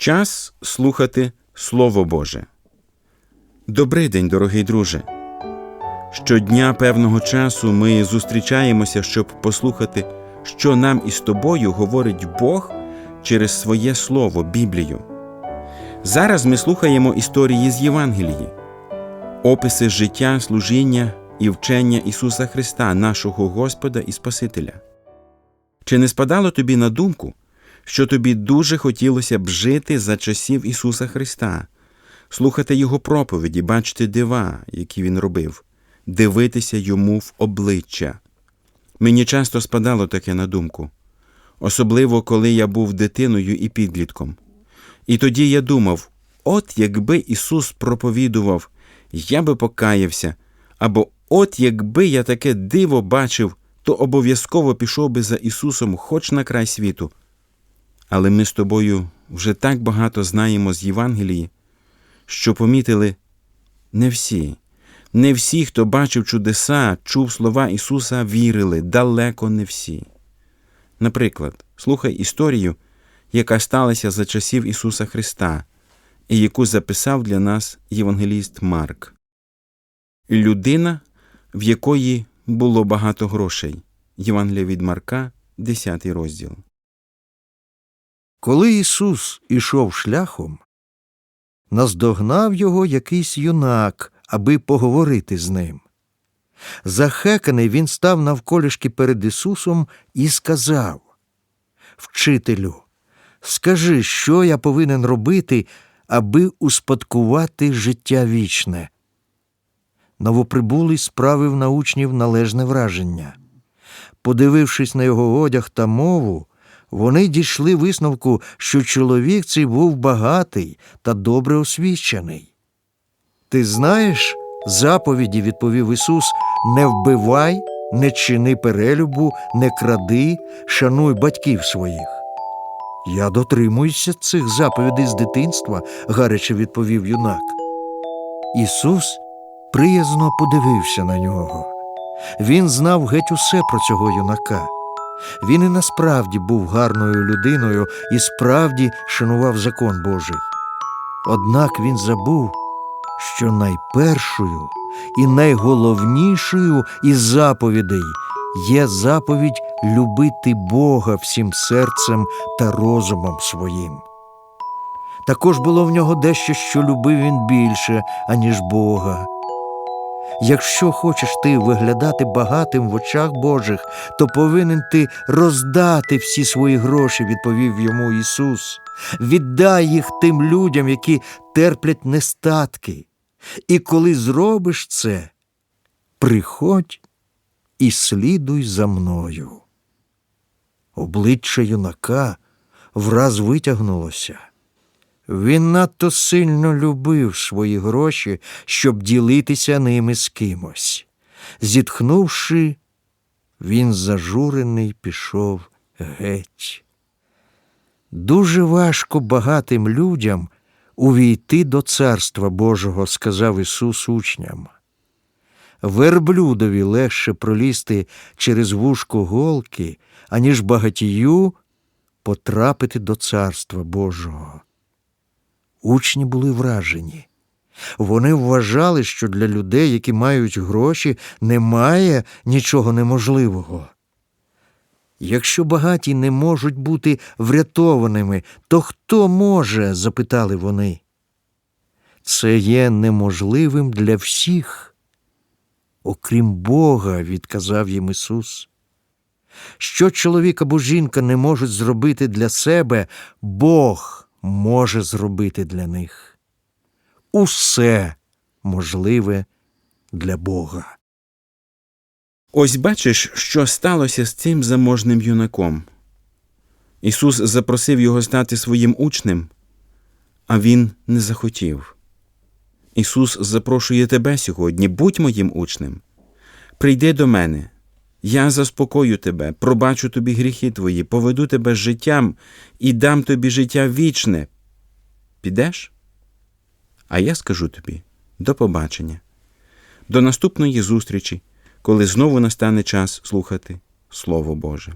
Час слухати Слово Боже. Добрий день, дорогий друже. Щодня певного часу ми зустрічаємося, щоб послухати, що нам із тобою говорить Бог через своє Слово, Біблію. Зараз ми слухаємо історії з Євангелії, описи життя, служіння і вчення Ісуса Христа, нашого Господа і Спасителя. Чи не спадало тобі на думку, що тобі дуже хотілося б жити за часів Ісуса Христа, слухати Його проповіді, бачити дива, які Він робив, дивитися йому в обличчя? Мені часто спадало таке на думку, особливо коли я був дитиною і підлітком. І тоді я думав: от якби Ісус проповідував, я би покаявся, або от якби я таке диво бачив, то обов'язково пішов би за Ісусом хоч на край світу. Але ми з тобою вже так багато знаємо з Євангелії, що помітили не всі, не всі, хто бачив чудеса, чув слова Ісуса, вірили, далеко не всі. Наприклад, слухай історію, яка сталася за часів Ісуса Христа, і яку записав для нас євангеліст Марк. Людина, в якої було багато грошей. Євангелія від Марка, 10 розділ. Коли Ісус ішов шляхом, наздогнав його якийсь юнак, аби поговорити з ним. Захеканий він став навколішки перед Ісусом і сказав Вчителю, скажи, що я повинен робити, аби успадкувати життя вічне. Новоприбулий справив на учнів належне враження. Подивившись на його одяг та мову, вони дійшли висновку, що чоловік цей був багатий та добре освічений. Ти знаєш заповіді, відповів Ісус, не вбивай, не чини перелюбу, не кради, шануй батьків своїх. Я дотримуюся цих заповідей з дитинства, гаряче відповів юнак. Ісус приязно подивився на нього. Він знав геть усе про цього юнака. Він і насправді був гарною людиною і справді шанував закон Божий. Однак він забув, що найпершою і найголовнішою із заповідей є заповідь любити Бога всім серцем та розумом своїм. Також було в нього дещо, що любив він більше, аніж Бога. Якщо хочеш ти виглядати багатим в очах Божих, то повинен ти роздати всі свої гроші, відповів йому Ісус. Віддай їх тим людям, які терплять нестатки. І коли зробиш це, приходь і слідуй за мною. Обличчя юнака враз витягнулося. Він надто сильно любив свої гроші, щоб ділитися ними з кимось. Зітхнувши, він зажурений пішов геть. Дуже важко багатим людям увійти до Царства Божого, сказав Ісус учням. Верблюдові легше пролізти через вушко голки, аніж багатію потрапити до Царства Божого. Учні були вражені. Вони вважали, що для людей, які мають гроші, немає нічого неможливого. Якщо багаті не можуть бути врятованими, то хто може? запитали вони. Це є неможливим для всіх, окрім Бога, відказав їм Ісус. Що чоловік або жінка не можуть зробити для себе, Бог може зробити для них. Усе можливе для Бога. Ось бачиш, що сталося з цим заможним юнаком. Ісус запросив його стати своїм учнем, а він не захотів. Ісус запрошує тебе сьогодні, будь моїм учнем. Прийди до мене, я заспокою тебе, пробачу тобі гріхи твої, поведу тебе життям і дам тобі життя вічне. Підеш? А я скажу тобі до побачення, до наступної зустрічі, коли знову настане час слухати Слово Боже.